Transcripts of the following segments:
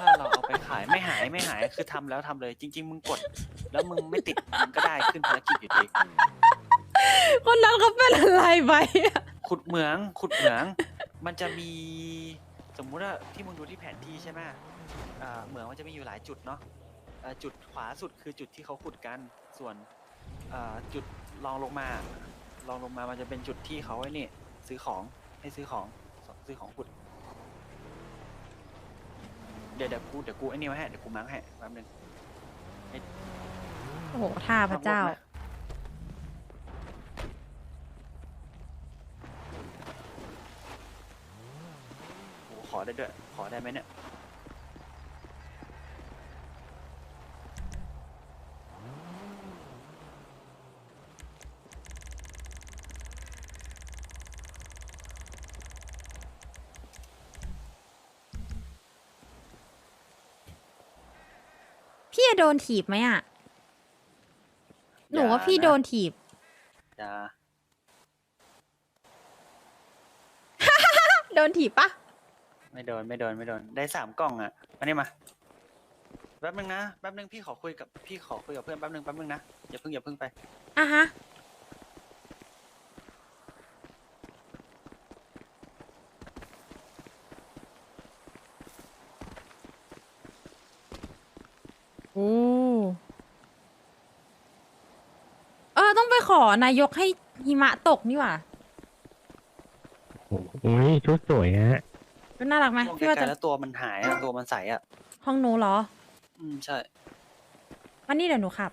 ถ้าเราเอาไปขายไม่หายไม่หายคือทำแล้วทำเลย จริง ๆ มึงกด แล้วมึงไม่ติดมันก็ได้ขึ้นภารกิจอยู่ดีคนนั้นเขาเป็นอะไรไปอะขุดเหมืองขุดเหมือง มันจะมีสมมุติว่าที่มึงดูที่แผนที่ใช่ไหมอ่าเหมืองมันจะมีอยู่หลายจุดเนาะอ่าจุดขวาสุดคือจุดที่เขาขุดกันส่วนอ่าจุดรองลงมาลองลงมามันจะเป็นจุดที่เขาไอ้นี่ซื้อของให้ซื้อของซื้อของขุด เดี๋ยวเดี๋ยวกูเดี๋ยวกูไอ้นี่ไว้ให้เดี๋ยวกูมาร์คให้แป๊บนึงโอ้โหท่าพระเจ้า โอ้โหขอได้ด้วย ขอได้ไหมเนี่ย พี่จะโดนถีบไหมอะ หนูว่าอย่าพี่นะโดนถีบจะโดนถีบปะไม่โดนไม่โดนไม่โดน ได้สามกล่องอะมานี่มา แป๊บนึงนะ แป๊บนึงพี่ขอคุยกับพี่ขอคุยกับเพื่อนแป๊บนึงแป๊บนึงนะ อย่าเพิ่งอย่าเพิ่งไป อะฮะ โอ้ เออ ต้องไป ขอนายกให้หิมะตกนี่หว่าโอ้ยชุดสวยฮะก็น่ารักไหมมองพี่ไกว่าลจะๆแล้วตัวมันหายอะตัวมันใสอะ ห้องหนูเหรออืมใช่วันนี้เดี๋ยวหนูขับ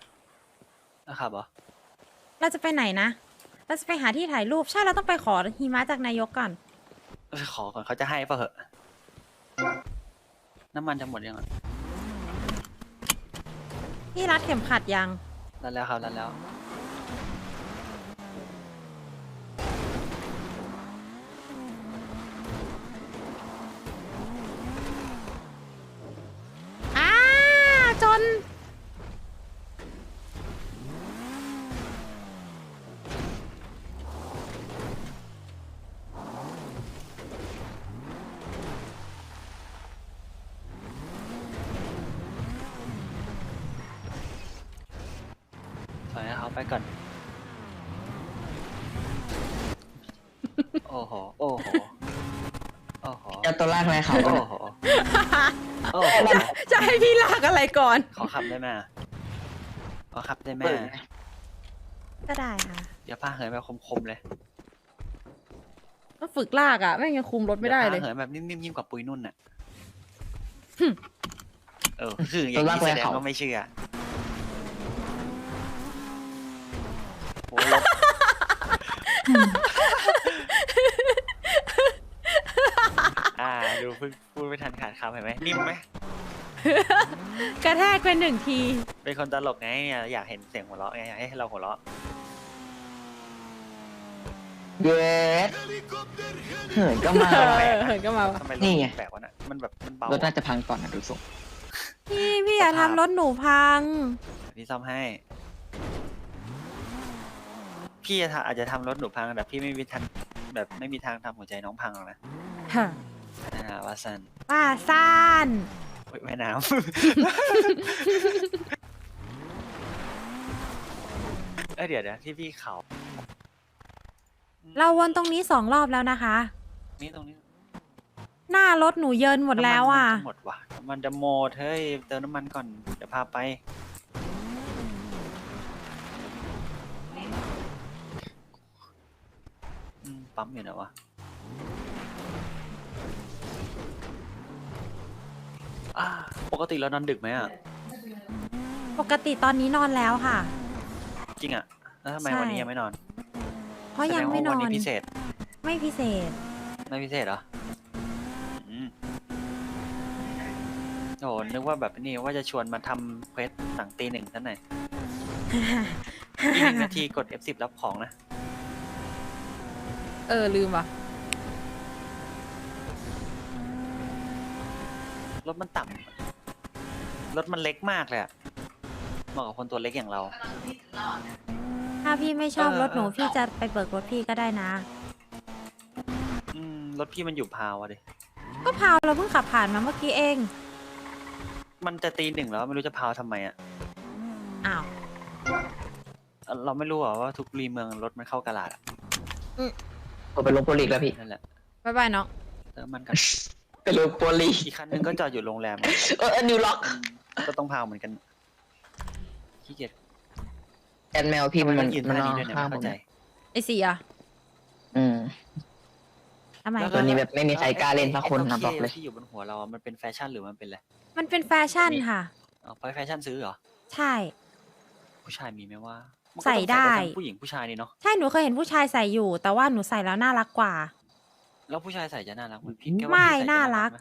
นะครับเหรอเราจะไปไหนนะ เราจะไปหาที่ถ่ายรูป ใช่ เราต้องไปขอหิมะจากนายกก่อนเอ้ยขอก่อนเขาจะให้ป่ะเหอะ น้ำมันจะหมดยังอะพี่รัดเข็มขัดยัง แล้วแล้วครับแล้วแล้ว อ้า จน ถอยให้เขา ไปก่อน โอ้โห โอ้โห โอ้โห เจ้าตัวลากอะไรเขาโอ้โห โอ้โห จะให้พี่ลากอะไรก่อน ขอขับได้ไหมอะขอขับได้ไหมเปิดอะไงก็ได้ค่ะ เดี๋ยวพาเหินแบบคมๆเลยก็ฝึกลากอะไม่งั้นคุมรถไม่ได้เลยดี๋วพาเหินแบบนิ่มๆยิ่งกว่าปุยนุ่นอะหึ เออคืออย่างนี้แสดงว่าไม่เชื่อ อ่าดูเพิ่งพูดไม่ทันขาดคำเห็นไหมนิ่มไหมกระแทกไปหนึ่งที เป็นคนตลกไงเนี่ยอยากเห็นเสียงหัวเราะไงอยากให้เราหัวเราะเย็ดเหินก็มา เอว่ะอเหินก็มาว่ะทำไมรนี่ถไง แปลกวะน่ะมันแบบมันเบารถน่าจะพังก่อนนะดูทรงพี่พี่อย่าทำรถหนูพังพี่ซ่อมให้ พี่จะทำอาจจะทำรถหนูพังแต่พี่ไม่มีทางแบบไม่มีทางทำหัวใจน้องพังหรอกนะอ่าวาซันป้าซ่านโอ๊ยแม่น้ำ เอ้ยเดี๋ยวเดี๋ยวที่พี่เขาเราวนตรงนี้สองรอบแล้วนะคะ นี่ตรงนี้หน้ารถหนูเยินหมดแล้วอะ น้ำมันมันจหมดว่ะน้ำมันจะหมดเฮ้ยเติมน้ำมันก่อนเดี๋ยวพาไป ปั๊มอยู่ไหนวะอ่าปกติเรานอนดึกไหมอะ ปกติตอนนี้นอนแล้วค่ะ จริงอะ แล้วทำไมใช่ วันนี้ยังไม่นอนเพราะยังไม่นแสดอว่วันน นี้พิเศษ ไม่พิเศษ ไม่พิเศษเหรออืมโอ้นึกว่าแบบนี้ว่าจะชวนมาทำเควสหลังตีหนึ่งท่านไหนอีกหนึ่งนาทีกด F10 รับของนะ เออ ลืมว่ะ รถมันต่ำรถมันเล็กมากเลยอะเหมาะกับคนตัวเล็กอย่างเรา ถ้าพี่ไม่ชอบเออรถหนูเออ พี่จะไปเบิกรถพี่ก็ได้นะ อืมรถพี่มันอยู่พาวอะดิ ก็พาวเราเพิ่งขับผ่านมาเมื่อกี้เองอมันจะตีหนึ่งแล้วไม่รู้จะพาวทำไมอะอ้าวเอ่อเราไม่รู้หรอว่าทุกรีเมืองรถมันเข้ากาลาดอะ ผมไปลงโปรลีกแล้วพี่นั่นแหละบายบายน้องเติมมันกันไปลงโปรลีกอีกคันหนึงก็จอดอยู่โรงแรมเออนิวล็อกอืมก็ต้องพาวเหมือนกันขี้เกียจแอนแมวพี่ทำไมมันต้องยืนมันท่านอนี้นด้วยเนี่ยข้างไม่ผมเข้าใจไอเสียอืมทำไมแล้วตัวนี้แบบไม่มีใครกล้าเล่นสักคนไอ้นะตัวบอกเลยที่อยู่บนหัวเราอะมันเป็นแฟชั่นหรือมันเป็นอะไรมันเป็นแฟชั่นค่ะอ๋อเพราะแฟชั่นซื้อเหรอ ใช่ ผู้ชายมีไหมว่า มันก็ใส่ต้องได้ ทั้งผู้หญิงผู้ชายนี่เนาะ ใช่หนูเคยเห็นผู้ชายใส่อยู่ แต่ว่าหนูใส่แล้วน่ารักกว่า แล้วผู้ชายใส่จะน่ารักเหมือนพี่แค่ว่าไม่พี่ใส่จะน่ารัก ไหม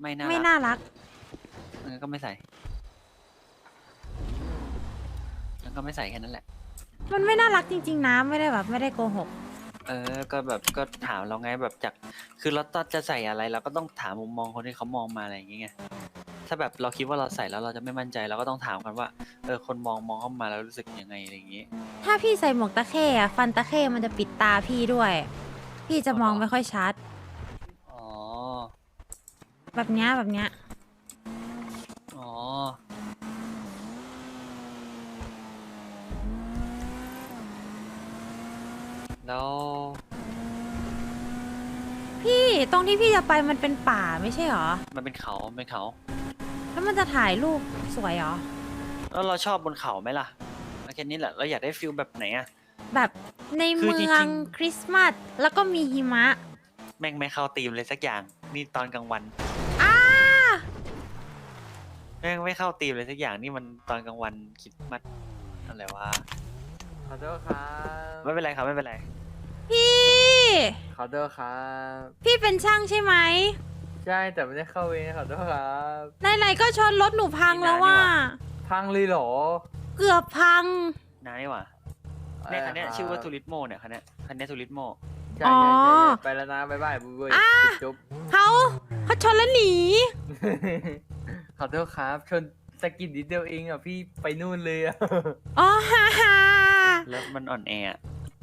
ไม่น่าไม่รักน่ารัก งั้นก็ไม่ใส่งั้นก็ไม่ใส่แค่นั้นแหละ มันไม่น่ารักจริง ๆนะไม่ได้แบบไม่ได้โกหก เออ ก็แบบก็ถามเราไงแบบจาก คือเราต้องจะใส่อะไรเราก็ต้องถามมุมมองคนที่เขามองมาอะไรอย่างเงี้ย ถ้าแบบเราคิดว่าเราใส่แล้วเราจะไม่มั่นใจเราก็ต้องถามกันว่าเออคนมองมองเข้ามาแล้วรู้สึกยังไงอะไรอย่างงี้ ถ้าพี่ใส่หมวกตะเข้อะฟันตะเข้มันจะปิดตาพี่ด้วย พี่จะมองอ๋อเหรอไม่ค่อยชัด อ๋อ แบบเนี้ยแบบเนี้ยอ๋อ แล้วพี่ตรงที่พี่จะไปมันเป็นป่าไม่ใช่หรอ มันเป็นเขามันเป็นเขา แล้วมันจะถ่ายรูปสวยหรอ แล้วเราชอบบนเขาไหมล่ะเอาแค่นี้แหละ เราอยากได้ฟิลแบบไหนอะ แบบในคือเมืจริองงคริสต์มาสแล้วก็มีหิมะ แม่งไม่เข้าธีมเลยสักอย่าง นี่ตอนกลางวัน อ้าแม่งไม่เข้าธีมเลยสักอย่าง นี่มันตอนกลางวันคิดมัดอะไรวะ ขอโทษครับ ไม่เป็นไรครับไม่เป็นไร พี่ ขอโทษครับ พี่เป็นช่างใช่ไหม ใช่แต่ไม่ได้เข้าเวรขอโทษครับไหนๆก็ชนรถหนูพังแล้วว่า พังเลยเหรอเกือบพัง นานี่หว่าเนี่ยคันเนี้ยชื่อว่าทูริสโมเนี่ยคันเนี้ยคันเนี้ทูริสโมใช่อ๋อใช่ใช่ไปแล้วนะบ๊ายบายบุ้ยบุ้ยอะจุ๊บเขาเขาชนแล้วหนี ขอโทษครับ ชนสะกิดนิดเดียวเองอะพี่ไปนู่นเลยอะอ๋อฮ่าฮ่าแล้วมันอ่อนแออะ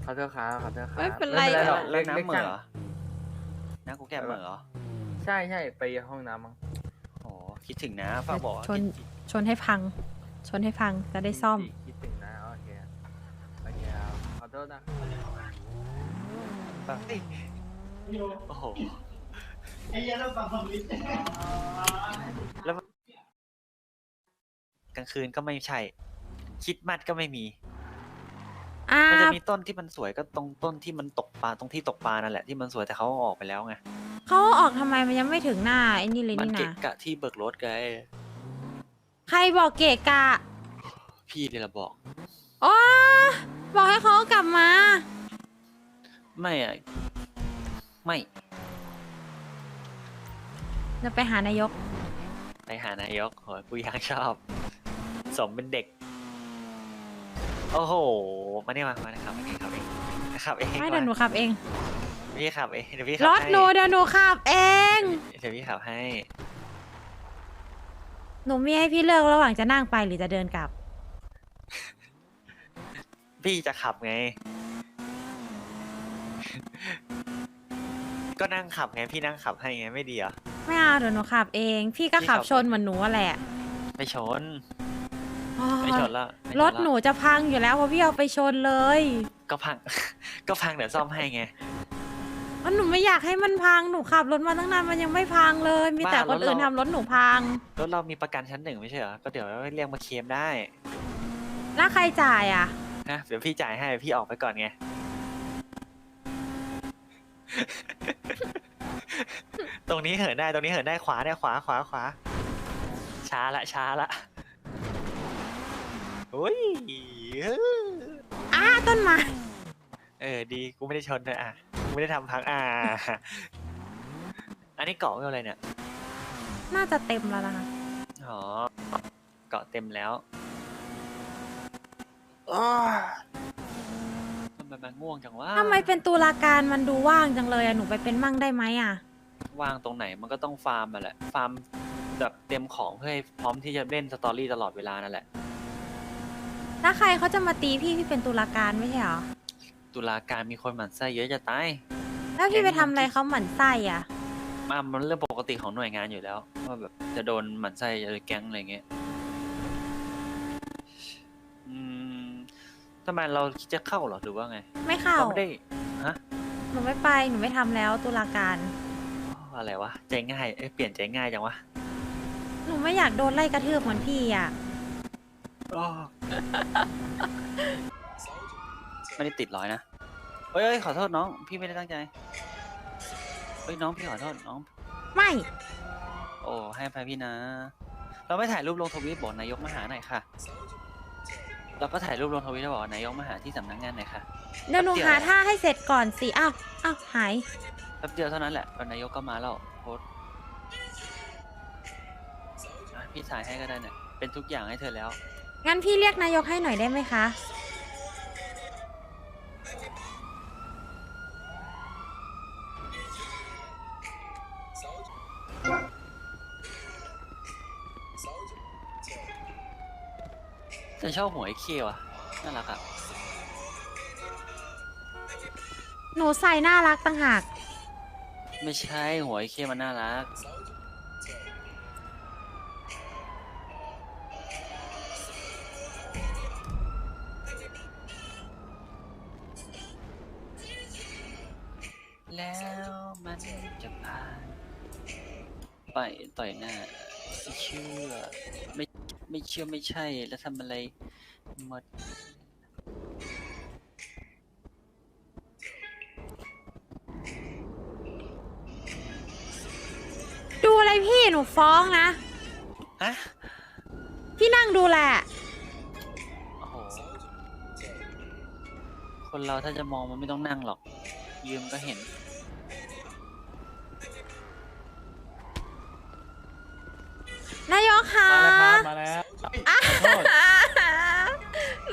ขอโทษครับขอโทษครับไม่เป็นไรหรแล้อวกแล้วเล็กน้ำเหมือช่างเหรอน้ำกูแก้เหมือเหรอ ใช่ใช่ไปห้องน้ำมั้งโอ้คิดถึงนะฝากบอกว่าชน คิดถึงชนให้พัง ชนให้พังจะได้ซ่อม คิดถึงนะโอเคโอเคครับขอโทษนะปะเฮ้ยโอ้โห แล้วกลางคืนก็ไม่ใช่ คิดมัดก็ไม่มี อ่ามันจะมีต้นที่มันสวยก็ตรงต้นที่มันตกปลาตรงที่ตกปลานั่นแหละที่มันสวยแต่เขาเอาออกไปแล้วไง เขาออกทำไมมันยังไม่ถึงหน้าไอ้นี่เลยมันนี่เกะนะ กะที่เบิกรถไงใครบอกเกะกะพี่เดี๋ยวเราบอกอ๋อบอกให้เขากลับมา ไม่อะไม่ จะไปหานายก ไปหานายกโหยกูยังชอบ สมเป็นเด็ก โอ้โห มาเนี่ยมามานะครับเองครับเองนะครับเองไม่เดี๋ยวหนูขับเอง พี่ขับเองเดี๋ยวพี่ขัรบถให้หนูเดี๋ยวหนูขับเอง เดี๋ยวพี่ขับให้ หนูมีให้พี่เลือกระหว่างจะนั่งไปหรือจะเดินกลับ พี่จะขับไง ก็นั่งขับไง พี่นั่งขับให้ไงไม่ดีเหรอ ไม่เอาเดี๋ยวหนูขับเอง พี่ก็พี่ขับขับชนเหมือนหนูอะแหละไม่ชน อ๋อไม่ชนละไม่ชนรละถหนูจะพังอยู่แล้วเพราะพี่เอาไปชนเลย ก็พัง ก็พังเดี๋ยวซ่อมให้ไงเพ ราะหนูไม่อยากให้มันพังหนูขับรถมาตั้งนานมันยังไม่พังเลย มีแต่บ้าคนอื่นรถเรา ทำรถหนูพัง รถเรามีประกันชั้นหนึ่งไม่ใช่เหรอ ก็เดี๋ยวเรียกมาเคลมได้แล้วใครจ่ายอะ นะเดี๋ยวพี่จ่ายให้พี่ออกไปก่อนไง ตรงนี้เหินได้ตรงนี้เหินได้ขวาได้ขวาขวาขวา ช้าละช้าละอุ้ย อ้าต้นไม้ เออดีกูไม่ได้ชนเลยอะกู ไม่ได้ทำพังอ่า อันนี้เกาะไม่อะไรเนี่ย น่าจะเต็มแล้วนะคะอ๋อ เกาะเต็มแล้วทำไมมันง่วงจังวะทำไมเป็นตุลาการมันดูว่างจังเลยอะหนูไปเป็นมั่งได้ไหมอะว่างตรงไหนมันก็ต้องฟาร์มมาแหละ ฟาร์มแบบเตรียมของเพื่อให้พร้อมที่จะเล่นสตอรี่ตลอดเวลานั่นแหละ ถ้าใครเขาจะมาตีพี่พี่เป็นตุลาการไม่ใช่เหรอ ตุลาการมีคนหมั่นไส้เยอะจะตาย แล้วพี่แก๊งไปทำอะไรมันที่เขาหมั่นไส้อะมามันเรื่องปกติของหน่วยงานอยู่แล้วว่าแบบจะโดนหมั่นไส้จะโดนแก๊งอะไรเงี้ยอืมทำไมเราคิดจะเข้าเหรอหรือว่าไงไม่เข้าเราไม่ได้ฮะหนูไม่ไปหนูไม่ทำแล้วตุลาการอ๋ออะไรวะใจง่ายเอ้ยเปลี่ยนใจง่ายจังวะหนูไม่อยากโดนไล่กระทืบเหมือนพี่อะอ๋อไม่ได้ติดร้อยนะ เฮ้ยเฮ้ยขอโทษน้อง พี่ไม่ได้ตั้งใจเฮ้ยน้องพี่ขอโทษน้อง ไม่ โอ้ให้อภัยพี่นะ เราไม่ถ่ายรูปลงทวิตบอกนายกมาหาหน่อยค่ะ เราก็ถ่ายรูปลงทวิตแล้วบอกนายกมาหาที่สำนักงานหน่อยค่ะ เดี๋ยวหนูหาท่าให้เสร็จก่อนสิอ้าวอ้าวหาย แป๊บเดียวเท่านั้นแหละตอนนายกก็มาแล้วโพสต์อะพี่ถ่ายให้ก็ได้เนี่ยเป็นทุกอย่างให้เธอแล้ว งั้นพี่เรียกนายกให้หน่อยได้ไหมคะ ฉันชอบหัวไอ้เคียวอะน่ารักอะหนูใส่น่ารักต่างหาก ไม่ใช่หัวไอ้เคียวมันน่ารัก แล้วมันจะผ่านไปต่อยหน้าไม่เชื่อไม่ ไม่เชื่อไม่ใช่แล้วทำอะไรหมดดูอะไรพี่หนูฟ้องนะ ฮะพี่นั่งดูแหละ โอ้โหคนเราถ้าจะมองมันไม่ต้องนั่งหรอก ยืมก็เห็น นายกคะมาแล้วครับมาแล้วขอโทษ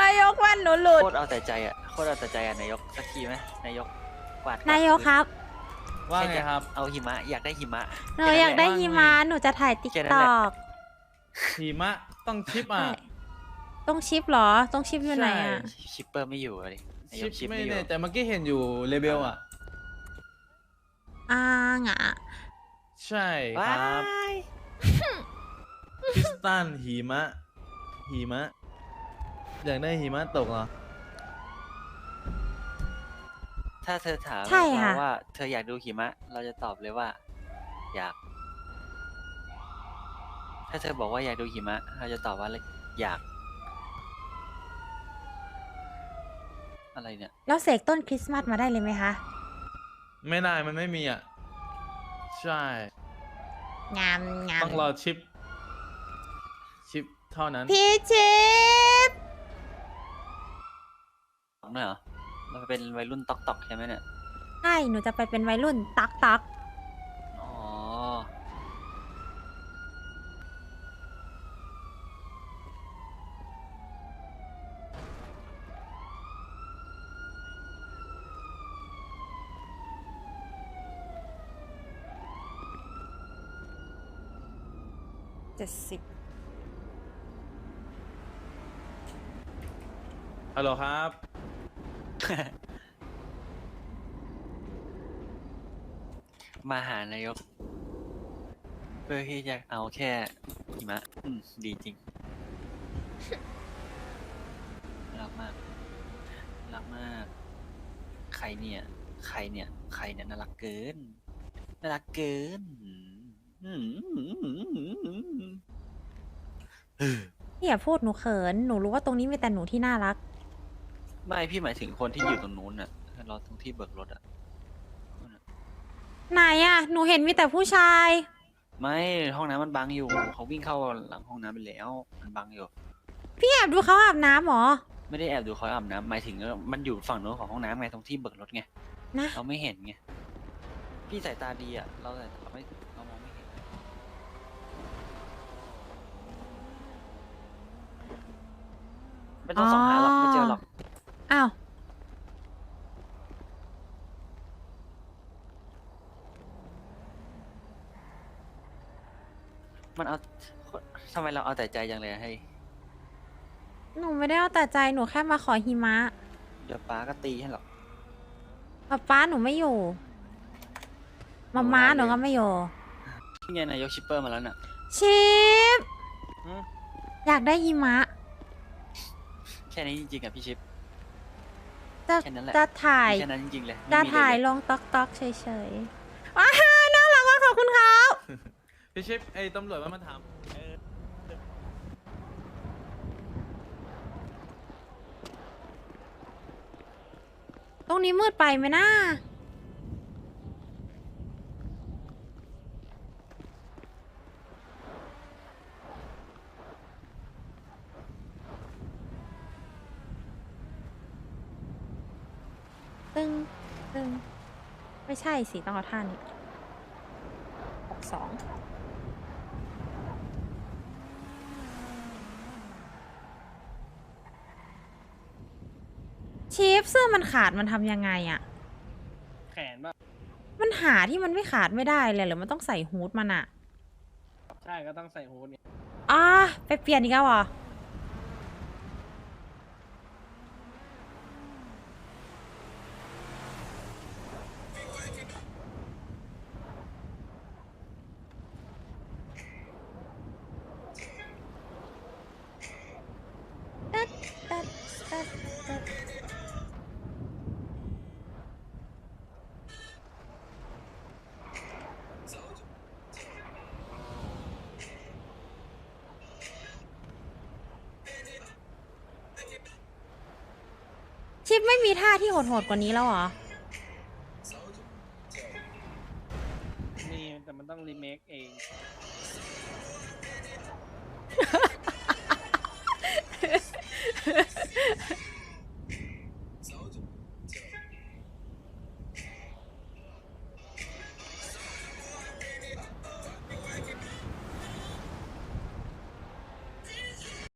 นายกแว่นหนูหลุด โคตรเอาแต่ใจอะโคตรเอาแต่ใจอะนายกสักทีไหมนายกกวาดนายกครับ ว่าไงครับ เอาหิมะอยากได้หิมะ หนูอยากได้หิมะ หนูจะถ่ายติ๊กแค่นั้นตแหละอกหิมะต้องชิปอะ ต้องชิปเหรอ ต้องชิปอยู่ไหนอะใช่ชิปเปอร์ไม่อยู่เลยนายชิกปชิปไม่ไม่อยู่แน่แต่เมื่อกี้เห็นอยู่เลเบลอะอ่างอะใช่ว้าครับย คริสตันหิมะหิมะ อยากได้หิมะตกเหรอ ถ้าเธอถามใช่ค่ะเราว่า เธออยากดูหิมะ เราจะตอบเลยว่า อยาก ถ้าเธอบอกว่าอยากดูหิมะ เราจะตอบว่าอยาก อะไรเนี่ย แล้วเสกต้นคริสต์มาสมาได้เลยไหมคะ ไม่ได้มันไม่มีอะ ใช่ งามงามต้องรอชิปชิป เท่านั้นพี่ชิปตอกเนี่ยเหรอเราเป็นวัยรุ่นตอกตอกใช่ไหมเนี่ย ใช่ หนูจะไปเป็นวัยรุ่นตักตักอ๋อ เจ็ดสิบ ฮัลโหลครับ มาหานายก เพื่อที่จะเอาแค่หิมะ อืม ดีจริง รักมาก รักมาก ใครเนี่ย ใครเนี่ย ใครเนี่ยน่ารักเกิน น่ารักเกินอืมเออพี่อย่าพูดหนูเขิน หนูรู้ว่าตรงนี้มีแต่หนูที่น่ารัก ไม่พี่หมายถึงคนที่อยู่ตรงนู้นน่ะรอตรงที่เบิกรถอะ ไหนอะหนูเห็นมีแต่ผู้ชาย ไม่ห้องน้ำมันบังอยู่เขาวิ่งเข้าหลังห้องน้ำไปแล้ว มันบังอยู่ พี่แอบดูเขาอาบน้ำเหรอ ไม่ได้แอบดูเขาอาบน้ำหมายถึงว่ามันอยู่ฝั่งโน้นของห้องน้ำไงตรงที่เบิกรถไงนะ เราไม่เห็นไงพี่สายตาดีอะเราสายตาไม่เรามองไม่เห็นไม่ต้องส่องหาหรอกไม่เจอหรอก อ้าวมันเอาทำไมเราเอาแต่ใจจังเลยอะเฮ้ยหนูไม่ได้เอาแต่ใจหนูแค่มาขอหิมะเดี๋ยวป้าก็ตีให้หรอก ป๊าป๊าหนูไม่อยู่มาม้าหนูก็ไม่โยนี่ไงนายกชิปเปอร์มาแล้วน่ะ ชิปอืม อยากได้หิมะ แค่นี้จริงๆอะพี่ชิป จะแค่นั้นแหละ จะถ่าย มีแค่นั้นจริงๆเลยไม่จะมีเลถ่ายเลยลงต๊อกต๊อกเฉยๆว้าวน่ารักมากขอบคุณครับ พี่ชิปไอ้ตำรวจว่ามาถามเออตรงนี้มืดไปไหมนะตึงตึง ไม่ใช่สิ ต้องเอาท่านี้หกสองชีฟเสื้อมันขาดมันทำยังไงอะแขนป่ะมันหาที่มันไม่ขาดไม่ได้เลยหรือมันต้องใส่ฮูดมันอะใช่ก็ต้องใส่ฮูดเนี่ยอ่าไปเปลี่ยนอีกแล้วเหรอ ชิปไม่มีท่าที่โหดๆกว่านี้แล้วเหรอ มีแต่มันต้องรีเมคเอง